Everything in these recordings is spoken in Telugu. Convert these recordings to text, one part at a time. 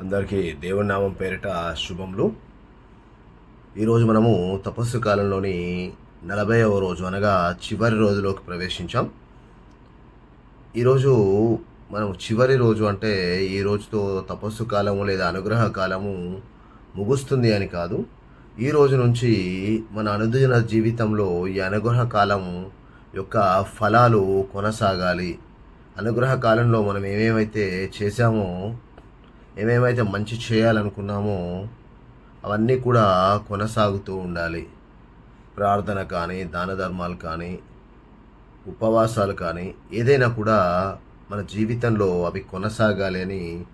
అందరికీ దేవునామం పేరిట శుభములు. ఈరోజు మనము తపస్సు కాలంలోని నలభైవ రోజు అనగా చివరి రోజులోకి ప్రవేశించాం. ఈరోజు మనం చివరి రోజు అంటే ఈ రోజుతో తపస్సు కాలము లేదా అనుగ్రహ కాలము ముగుస్తుంది అని కాదు. ఈ రోజు నుంచి మన అనుదిన జీవితంలో ఈ అనుగ్రహ కాలం యొక్క ఫలాలు కొనసాగాలి. అనుగ్రహ కాలంలో మనం ఏమేమైతే చేశామో ఏమేమైతే మంచి చేయాలనుకున్నామో అవన్నీ కూడా కొనసాగుతూ ఉండాలి. ప్రార్థన కానీ దాన ధర్మాలు కానీ ఉపవాసాలు కానీ ఏదైనా కూడా మన జీవితంలో అవి కొనసాగాలి అని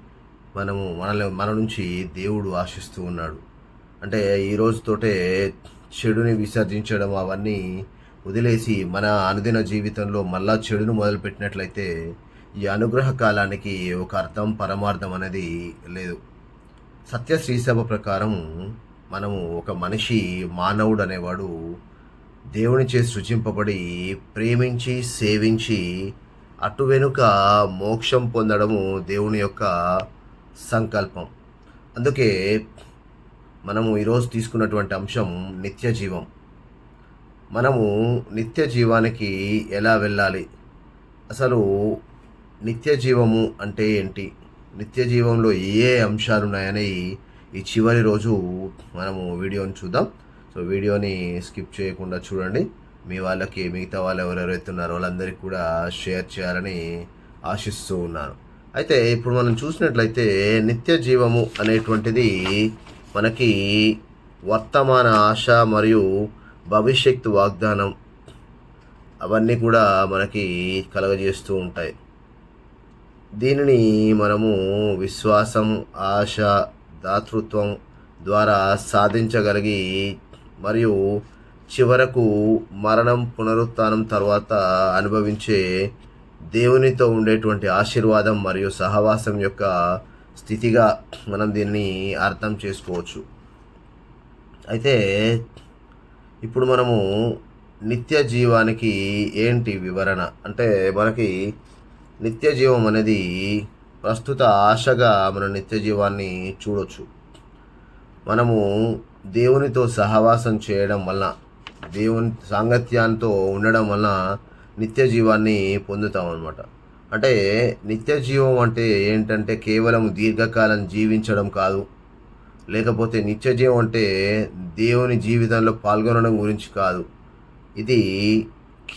మనము మనల్ని మన నుంచి దేవుడు ఆశిస్తూ ఉన్నాడు. అంటే ఈ రోజుతోటే చెడుని విసర్జించడం అవన్నీ వదిలేసి మన అనుదిన జీవితంలో మళ్ళా చెడును మొదలుపెట్టినట్లయితే ఈ అనుగ్రహ కాలానికి ఒక అర్థం పరమార్థం అనేది లేదు. సత్య శ్రీసభ ప్రకారం మనము ఒక మనిషి మానవుడు అనేవాడు దేవునిచే సృజింపబడి ప్రేమించి సేవించి అటు వెనుక మోక్షం పొందడము దేవుని యొక్క సంకల్పం. అందుకే మనము ఈరోజు తీసుకున్నటువంటి అంశం నిత్య జీవం. మనము నిత్య జీవానికి ఎలా వెళ్ళాలి? అసలు నిత్య జీవము అంటే ఏంటి? నిత్య జీవంలో ఏ అంశాలు ఉన్నాయని ఈ చివరి రోజు మనము వీడియోని చూద్దాం. సో వీడియోని స్కిప్ చేయకుండా చూడండి. మీ వాళ్ళకి మిగతా వాళ్ళు ఎవరెవరైతే ఉన్నారో వాళ్ళందరికీ కూడా షేర్ చేయాలని ఆశిస్తూ ఉన్నాను. అయితే ఇప్పుడు మనం చూసినట్లయితే నిత్య జీవము అనేటువంటిది మనకి వర్తమాన ఆశ మరియు భవిష్యత్తు వాగ్దానం అవన్నీ కూడా మనకి కలగజేస్తూ ఉంటాయి. దీనిని మనము విశ్వాసం ఆశ దాతృత్వం ద్వారా సాధించగలిగి మరియు చివరకు మరణం పునరుత్థానం తర్వాత అనుభవించే దేవునితో ఉండేటువంటి ఆశీర్వాదం మరియు సహవాసం యొక్క స్థితిగా మనం దీన్ని అర్థం చేసుకోవచ్చు. అయితే ఇప్పుడు మనము నిత్య జీవానికి ఏంటి వివరణ? అంటే మనకి నిత్య జీవం అనేది ప్రస్తుత ఆశగా మన నిత్య జీవాన్ని చూడొచ్చు. మనము దేవునితో సహవాసం చేయడం వలన దేవుని సాంగత్యంతో ఉండడం వలన నిత్య జీవాన్ని పొందుతాం అనమాట అంటే నిత్య జీవం అంటే ఏంటంటే కేవలం దీర్ఘకాలం జీవించడం కాదు. లేకపోతే నిత్య జీవం అంటే దేవుని జీవితంలో పాల్గొనడం గురించి కాదు. ఇది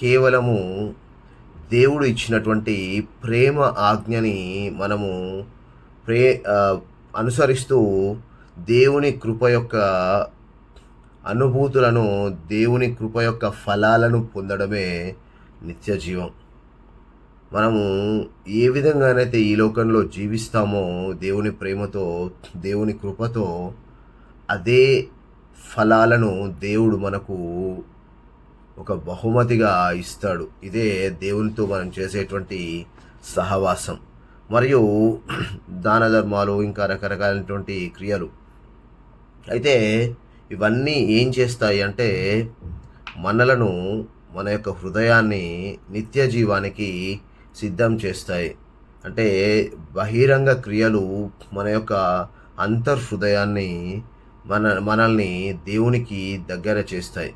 కేవలము దేవుడు ఇచ్చినటువంటి ప్రేమ ఆజ్ఞని మనము ప్రే అనుసరిస్తూ దేవుని కృప యొక్క అనుభూతులను దేవుని కృప యొక్క ఫలాలను పొందడమే నిత్య జీవం. మనము ఏ విధంగానైతే ఈ లోకంలో జీవిస్తామో దేవుని ప్రేమతో దేవుని కృపతో అదే ఫలాలను దేవుడు మనకు ఒక బహుమతిగా ఇస్తాడు. ఇదే దేవునితో మనం చేసేటువంటి సహవాసం. మరియు దాన ధర్మాలు ఇంకా రకరకాలైనటువంటి క్రియలు. అయితే ఇవన్నీ ఏం చేస్తాయి అంటే మనలను మన యొక్క హృదయాన్ని నిత్య జీవానికి సిద్ధం చేస్తాయి. అంటే బహిరంగ క్రియలు మన యొక్క అంతర్హృదయాన్ని మన మనల్ని దేవునికి దగ్గర చేస్తాయి.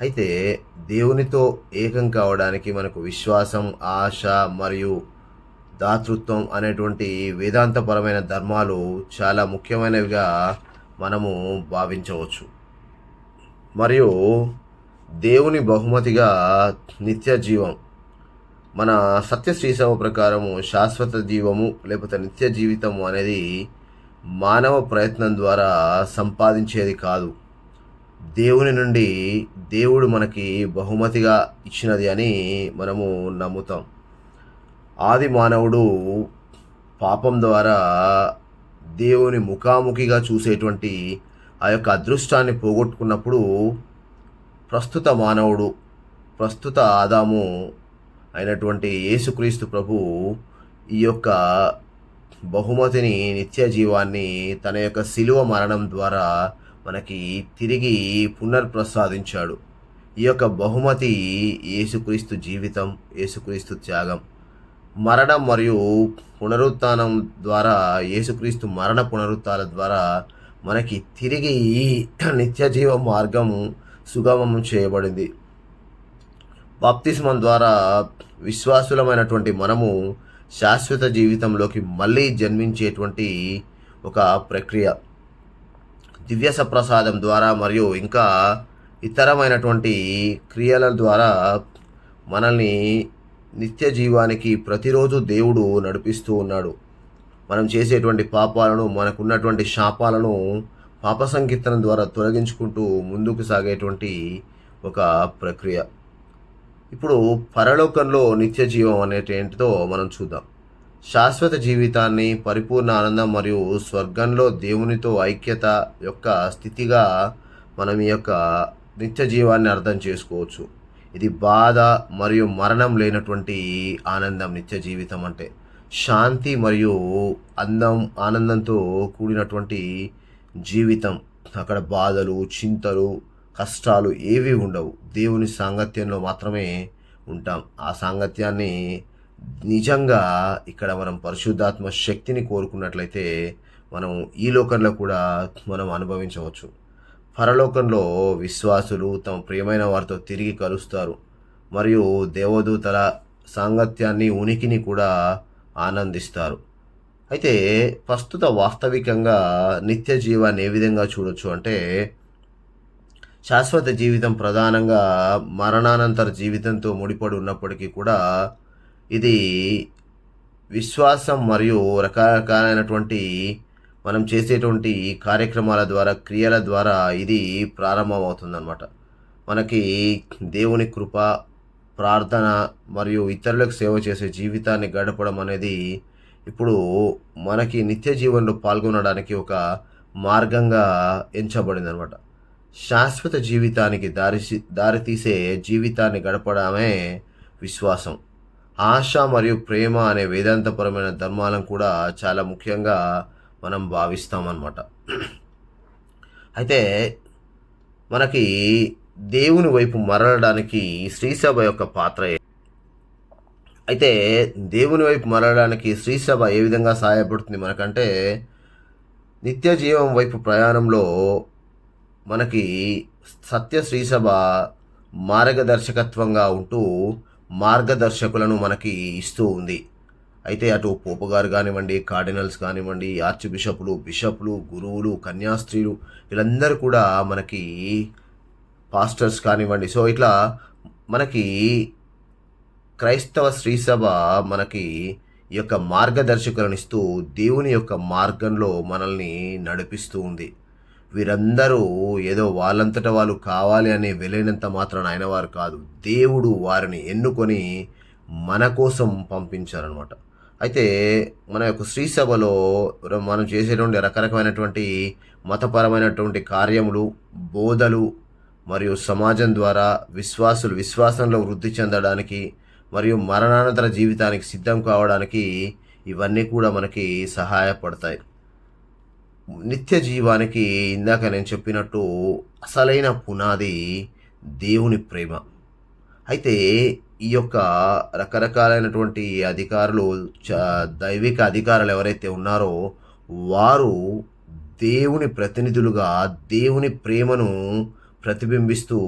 అయితే దేవునితో ఏకం కావడానికి మనకు విశ్వాసం ఆశ మరియు దాతృత్వం అనేటువంటి వేదాంతపరమైన ధర్మాలు చాలా ముఖ్యమైనవిగా మనము భావించవచ్చు. మరియు దేవుని బహుమతిగా నిత్య జీవం మన సత్య శ్రీశవ ప్రకారము శాశ్వత జీవము లేకపోతే నిత్య జీవితము అనేది మానవ ప్రయత్నం ద్వారా సంపాదించేది కాదు. దేవుని నుండి దేవుడు మనకి బహుమతిగా ఇచ్చినది అని మనము నమ్ముతాం. ఆది మానవుడు పాపం ద్వారా దేవుని ముఖాముఖిగా చూసేటువంటి ఆ యొక్క అదృష్టాన్ని పోగొట్టుకున్నప్పుడు ప్రస్తుత మానవుడు ప్రస్తుత ఆదాము అయినటువంటి యేసుక్రీస్తు ప్రభు ఈ యొక్క బహుమతిని నిత్య జీవాన్ని తన యొక్క శిలువ మరణం ద్వారా మనకి తిరిగి పునర్ప్రసాదించాడు. ఈ యొక్క బహుమతి యేసుక్రీస్తు జీవితం యేసుక్రీస్తు త్యాగం. మరణం మరియు పునరుత్థానం ద్వారా యేసుక్రీస్తు మరణ పునరుత్నాల ద్వారా మనకి తిరిగి నిత్యజీవ నిత్య జీవ మార్గం సుగమం చేయబడింది. బాప్తిస్మం ద్వారా విశ్వాసులమైనటువంటి మనము శాశ్వత జీవితంలోకి మళ్ళీ జన్మించేటువంటి ఒక ప్రక్రియ. దివ్యసప్రసాదం ద్వారా మరియు ఇంకా ఇతరమైనటువంటి క్రియల ద్వారా మనల్ని నిత్య జీవానికి ప్రతిరోజు దేవుడు నడిపిస్తూ ఉన్నాడు. మనం చేసేటువంటి పాపాలను మనకున్నటువంటి శాపాలను పాప సంకీర్తనం ద్వారా తొలగించుకుంటూ ముందుకు సాగేటువంటి ఒక ప్రక్రియ. ఇప్పుడు పరలోకంలో నిత్య జీవం అనేది ఏంటిదో మనం చూద్దాం. శాశ్వత జీవితాన్ని పరిపూర్ణ ఆనందం మరియు స్వర్గంలో దేవునితో ఐక్యత యొక్క స్థితిగా మనం ఈ యొక్క నిత్య జీవాన్ని అర్థం చేసుకోవచ్చు. ఇది బాధ మరియు మరణం లేనటువంటి ఆనందం నిత్య జీవితం అంటే. శాంతి మరియు అందం ఆనందంతో కూడినటువంటి జీవితం. అక్కడ బాధలు చింతలు కష్టాలు ఏవి ఉండవు. దేవుని సాంగత్యంలో మాత్రమే ఉంటాం. ఆ సాంగత్యాన్ని నిజంగా ఇక్కడ మనం పరిశుద్ధాత్మ శక్తిని కోరుకున్నట్లయితే మనం ఈ లోకంలో కూడా మనం అనుభవించవచ్చు. పరలోకంలో విశ్వాసులు తమ ప్రియమైన వారితో తిరిగి కలుస్తారు. మరియు దేవదూతల సాంగత్యాన్ని ఉనికిని కూడా ఆనందిస్తారు. అయితే ప్రస్తుత వాస్తవికంగా నిత్య జీవాన్ని ఏ విధంగా చూడొచ్చు అంటే శాశ్వత జీవితం ప్రధానంగా మరణానంతర జీవితంతో ముడిపడి ఉన్నప్పటికీ కూడా ఇది విశ్వాసం మరియు రకరకాలైనటువంటి మనం చేసేటువంటి కార్యక్రమాల ద్వారా క్రియల ద్వారా ఇది ప్రారంభమవుతుందన్నమాట. మనకి దేవుని కృప ప్రార్థన మరియు ఇతరులకు సేవ చేసే జీవితాన్ని గడపడం అనేది ఇప్పుడు మనకి నిత్య జీవనంలో పాల్గొనడానికి ఒక మార్గంగా ఎంచబడింది అనమాట శాశ్వత జీవితానికి దారి దారితీసే జీవితాన్ని గడపడమే విశ్వాసం. ఆశ మరియు ప్రేమ అనే వేదాంతపరమైన ధర్మాలను కూడా చాలా ముఖ్యంగా మనం భావిస్తామన్నమాట. అయితే మనకి దేవుని వైపు మరలడానికి శ్రీసభ యొక్క పాత్ర అయితే దేవుని వైపు మరలడానికి శ్రీసభ ఏ విధంగా సహాయపడుతుంది మనకంటే నిత్య జీవం వైపు ప్రయాణంలో మనకి సత్య శ్రీసభ మార్గదర్శకత్వంగా ఉంటూ మార్గదర్శకులను మనకి ఇస్తూ ఉంది. అయితే అటు పోపు గారు కానివ్వండి కార్డినల్స్ కానివ్వండి ఆర్చ్ బిషపులు బిషపులు గురువులు కన్యాస్త్రీలు వీళ్ళందరూ కూడా మనకి పాస్టర్స్ కానివ్వండి. సో ఇట్లా మనకి క్రైస్తవ శ్రీసభ మనకి ఈ యొక్క మార్గదర్శకులను ఇస్తూ దేవుని యొక్క మార్గంలో మనల్ని నడిపిస్తూ ఉంది. వీరందరూ ఏదో వాళ్ళంతట వాళ్ళు కావాలి అని వెళ్ళినంత మాత్రాన ఆయన వారు కాదు. దేవుడు వారిని ఎన్నుకొని మన కోసం పంపించారనమాట అయితే మన యొక్క శ్రీసభలో మనం చేసేటువంటి రకరకమైనటువంటి మతపరమైనటువంటి కార్యములు బోధలు మరియు సమాజం ద్వారా విశ్వాసులు విశ్వాసంలో వృద్ధి చెందడానికి మరియు మరణానంతర జీవితానికి సిద్ధం కావడానికి ఇవన్నీ కూడా మనకి సహాయపడతాయి. నిత్య జీవానికి ఇందాక నేను చెప్పినట్టు అసలైన పునాది దేవుని ప్రేమ. అయితే ఈ యొక్క రకరకాలైనటువంటి అధికారులు దైవిక అధికారులు ఎవరైతే ఉన్నారో వారు దేవుని ప్రతినిధులుగా దేవుని ప్రేమను ప్రతిబింబిస్తూ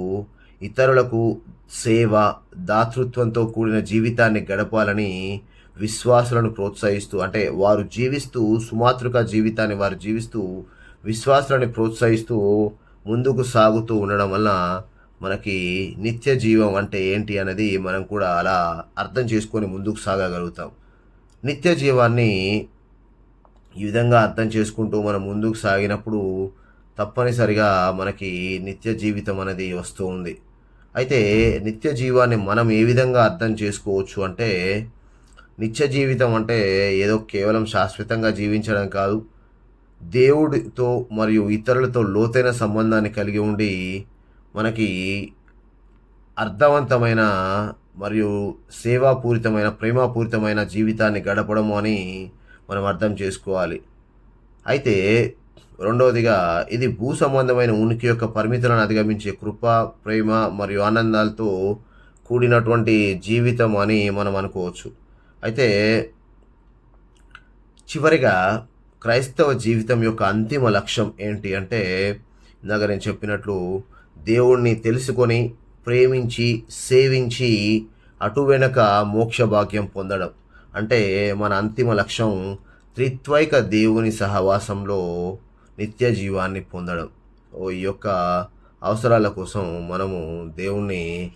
ఇతరులకు సేవ దాతృత్వంతో కూడిన జీవితాన్ని గడపాలని విశ్వాసులను ప్రోత్సహిస్తూ అంటే వారు జీవిస్తూ సుమాతృక జీవితాన్ని వారు జీవిస్తూ విశ్వాసులని ప్రోత్సహిస్తూ ముందుకు సాగుతూ ఉండడం వల్ల మనకి నిత్య జీవం అంటే ఏంటి అనేది మనం కూడా అలా అర్థం చేసుకొని ముందుకు సాగగలుగుతాం. నిత్య జీవాన్ని ఈ విధంగా అర్థం చేసుకుంటూ మనం ముందుకు సాగినప్పుడు తప్పనిసరిగా మనకి నిత్య జీవితం అనేది వస్తూ ఉంది. అయితే నిత్య జీవాన్ని మనం ఏ విధంగా అర్థం చేసుకోవచ్చు అంటే నిత్య జీవితం అంటే ఏదో కేవలం శాశ్వతంగా జీవించడం కాదు. దేవుడితో మరియు ఇతరులతో లోతైన సంబంధాన్ని కలిగి ఉండి మనకి అర్థవంతమైన మరియు సేవాపూరితమైన ప్రేమపూరితమైన జీవితాన్ని గడపడము అని మనం అర్థం చేసుకోవాలి. అయితే రెండవదిగా ఇది భూ సంబంధమైన ఉనికి యొక్క పరిమితులను అధిగమించే కృప ప్రేమ మరియు ఆనందాలతో కూడినటువంటి జీవితం అని మనం అనుకోవచ్చు. అయితే చివరిగా క్రైస్తవ జీవితం యొక్క అంతిమ లక్ష్యం ఏంటి అంటే ఇందాక నేను చెప్పినట్లు దేవుణ్ణి తెలుసుకొని ప్రేమించి సేవించి అటు వెనక మోక్ష భాగ్యం పొందడం. అంటే మన అంతిమ లక్ష్యం త్రిత్వైక దేవుని సహవాసంలో నిత్య జీవాన్ని పొందడం. ఓ ఈ యొక్క అవసరాల కోసం మనము దేవుణ్ణి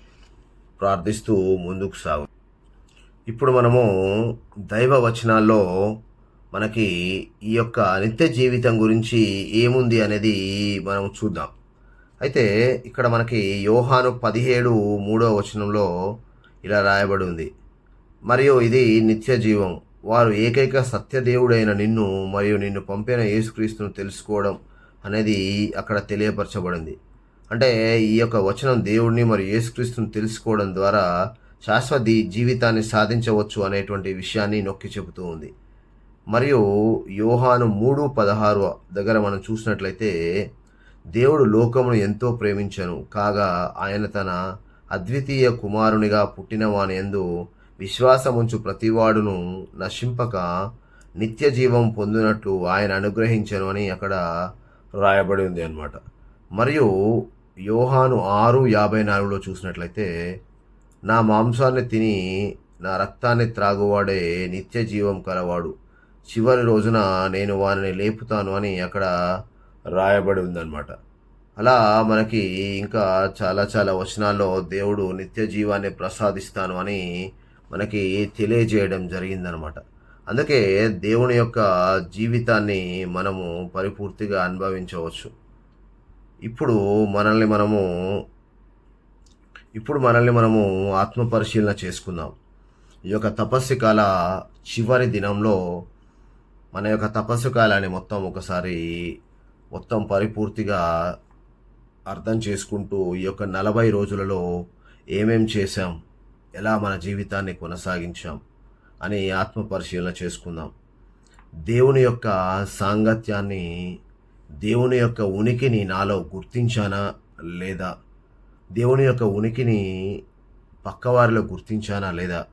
ప్రార్థిస్తూ ముందుకు సాగు ఇప్పుడు మనము దైవ వచనాల్లో మనకి ఈ యొక్క నిత్య జీవితం గురించి ఏముంది అనేది మనం చూద్దాం. అయితే ఇక్కడ మనకి యోహాను పదిహేడు మూడో వచనంలో ఇలా రాయబడి ఉంది. మరియు ఇది నిత్య జీవం. వారు ఏకైక సత్యదేవుడైన నిన్ను మరియు నిన్ను పంపిన యేసుక్రీస్తును తెలుసుకోవడం అనేది అక్కడ తెలియపరచబడింది. అంటే ఈ యొక్క వచనం దేవుడిని మరియు యేసుక్రీస్తుని తెలుసుకోవడం ద్వారా శాశ్వత జీవితాన్ని సాధించవచ్చు అనేటువంటి విషయాన్ని నొక్కి చెబుతూ ఉంది. మరియు యోహాను మూడు పదహారు దగ్గర మనం చూసినట్లయితే దేవుడు లోకమును ఎంతో ప్రేమించను. కాగా ఆయన తన అద్వితీయ కుమారునిగా పుట్టిన వాని ఎందు విశ్వాసముంచు ప్రతివాడును నశింపక నిత్య జీవం పొందినట్లు ఆయన అనుగ్రహించను అని అక్కడ రాయబడి ఉంది అన్నమాట. మరియు యోహాను ఆరు యాభై నాలుగులో చూసినట్లయితే నా మాంసాన్ని తిని నా రక్తాన్ని త్రాగువాడే నిత్య జీవం కలవాడు. చివరి రోజున నేను వారిని లేపుతాను అని అక్కడ రాయబడి ఉందన్నమాట. అలా మనకి ఇంకా చాలా చాలా వచనాల్లో దేవుడు నిత్య జీవాన్ని ప్రసాదిస్తాను అని మనకి తెలియజేయడం జరిగిందనమాట అందుకే దేవుని యొక్క జీవితాన్ని మనము పరిపూర్తిగా అనుభవించవచ్చు. ఇప్పుడు మనల్ని మనము ఇప్పుడు మనల్ని మనము ఆత్మ పరిశీలన చేసుకుందాం. ఈ యొక్క తపస్సు కాల చివరి దినంలో మన యొక్క తపస్సు కాలాన్ని మొత్తం ఒకసారి మొత్తం పరిపూర్తిగా అర్థం చేసుకుంటూ ఈ యొక్క నలభై రోజులలో ఏమేం చేశాం? ఎలా మన జీవితాన్ని కొనసాగించాం? అని ఆత్మ పరిశీలన చేసుకుందాం. దేవుని యొక్క సాంగత్యాన్ని దేవుని యొక్క ఉనికిని నాలో గుర్తించానా లేదా? దేవుని యొక్క ఉనికిని పక్కవారిలో గుర్తించానా లేదా?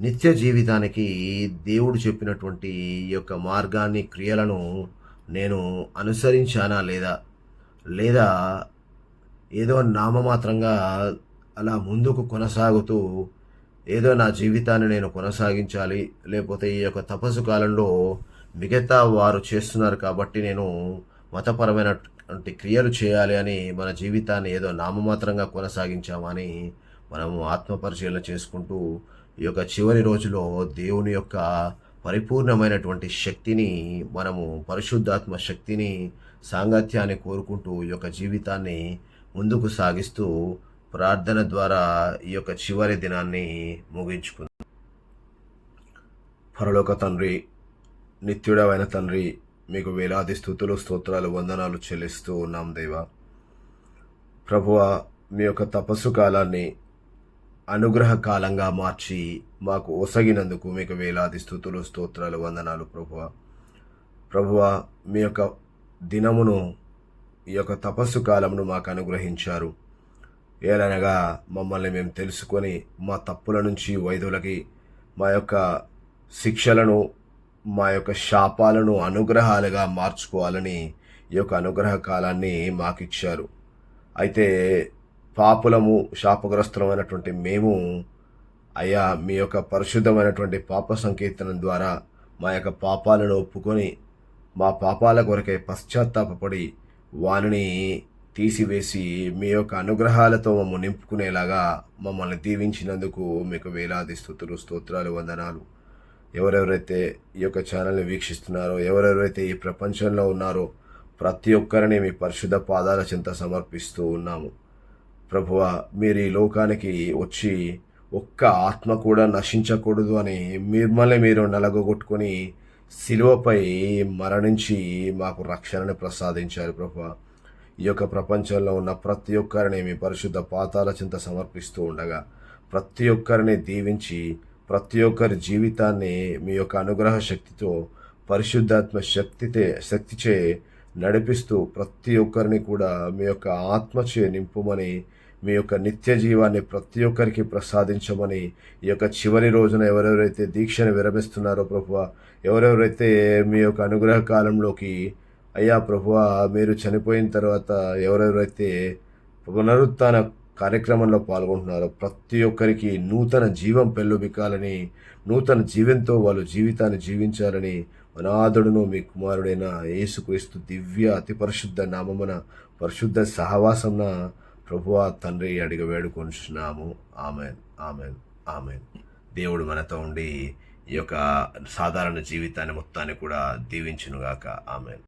నిత్య జీవితానికి దేవుడు చెప్పినటువంటి ఈ యొక్క మార్గాన్ని క్రియలను నేను అనుసరించానా లేదా? లేదా ఏదో నామమాత్రంగా అలా ముందుకు కొనసాగుతూ ఏదో నా జీవితాన్ని నేను కొనసాగించాలి లేకపోతే ఈ యొక్క తపస్సు కాలంలో మిగతా వారు చేస్తున్నారు కాబట్టి నేను మతపరమైన మతపరమైనటువంటి క్రియలు చేయాలి అని మన జీవితాన్ని ఏదో నామమాత్రంగా కొనసాగించామని మనము ఆత్మపరిశీలన చేసుకుంటూ ఈ యొక్క చివరి రోజులో దేవుని యొక్క పరిపూర్ణమైనటువంటి శక్తిని మనము పరిశుద్ధాత్మ శక్తిని సాంగత్యాన్ని కోరుకుంటూ ఈ యొక్క జీవితాన్ని ముందుకు సాగిస్తూ ప్రార్థన ద్వారా ఈ యొక్క చివరి దినాన్ని ముగించుకుందాం. పరలోక తండ్రి నిత్యుడమైన తండ్రి మీకు వేలాది స్థుతులు స్తోత్రాలు వందనాలు చెల్లిస్తూ ఉన్నాం దేవా. ప్రభువ మీ యొక్క తపస్సు కాలాన్ని అనుగ్రహ కాలంగా మార్చి మాకు ఒసగినందుకు మీకు వేలాది స్థుతులు స్తోత్రాలు వందనాలు ప్రభువ. ప్రభువ మీ యొక్క దినమును ఈ యొక్క తపస్సు కాలమును మాకు అనుగ్రహించారు. ఏలనగా మమ్మల్ని మేము తెలుసుకొని మా తప్పుల నుంచి వైద్యులకి మా యొక్క శిక్షలను మా యొక్క శాపాలను అనుగ్రహాలుగా మార్చుకోవాలని ఈ యొక్క అనుగ్రహ కాలాన్ని మాకిచ్చారు. అయితే పాపులము శాపగ్రస్తులమైనటువంటి మేము అయ్యా మీ యొక్క పరిశుద్ధమైనటువంటి పాప సంకీర్తనం ద్వారా మా యొక్క పాపాలను ఒప్పుకొని మా పాపాల కొరకై పశ్చాత్తాపడి వారిని తీసివేసి మీ యొక్క అనుగ్రహాలతో మమ్మల్ని నింపుకునేలాగా మమ్మల్ని దీవించినందుకు మీకు వేలాది స్థుతులు స్తోత్రాలు వందనాలు. ఎవరెవరైతే ఈ యొక్క ఛానల్ని వీక్షిస్తున్నారో ఎవరెవరైతే ఈ ప్రపంచంలో ఉన్నారో ప్రతి ఒక్కరిని మీ పరిశుద్ధ పాదాల చింత సమర్పిస్తూ ఉన్నాము. ప్రభువ మీరు ఈ లోకానికి వచ్చి ఒక్క ఆత్మ కూడా నశించకూడదు అని మిమ్మల్ని మీరు నలగొట్టుకొని శిలువపై మరణించి మాకు రక్షణను ప్రసాదించారు ప్రభువ. ఈ యొక్క ప్రపంచంలో ఉన్న ప్రతి ఒక్కరిని మీ పరిశుద్ధ పాతాల చింత సమర్పిస్తూ ఉండగా ప్రతి ఒక్కరిని దీవించి ప్రతి ఒక్కరి జీవితాన్ని మీ యొక్క అనుగ్రహ శక్తితో పరిశుద్ధాత్మ శక్తితే శక్తిచే నడిపిస్తూ ప్రతి ఒక్కరిని కూడా మీ యొక్క ఆత్మచే నింపుమని మీ యొక్క నిత్య జీవాన్ని ప్రతి ఒక్కరికి ప్రసాదించమని ఈ యొక్క చివరి రోజున ఎవరెవరైతే దీక్షను విరమిస్తున్నారో ప్రభువ ఎవరెవరైతే మీ యొక్క అనుగ్రహ కాలంలోకి అయ్యా ప్రభువ మీరు చనిపోయిన తర్వాత ఎవరెవరైతే పునరుత్న కార్యక్రమంలో పాల్గొంటున్నారో. ప్రతి ఒక్కరికి నూతన జీవం పెళ్ళుబిక్కాలని నూతన జీవంతో వాళ్ళు జీవితాన్ని జీవించాలని అనాథుడును మీ కుమారుడైన యేసుక్రీస్తు దివ్య అతి పరిశుద్ధ నామమున పరిశుద్ధ సహవాసమున ప్రభువా తండ్రి అడిగి వేడుకొంచున్నాము ఆమెన్. ఆమెన్. ఆమెన్. దేవుడు మనతో ఉండి ఈ యొక్క సాధారణ జీవితాన్ని మొత్తాన్ని కూడా దీవించునుగాక. ఆమెన్.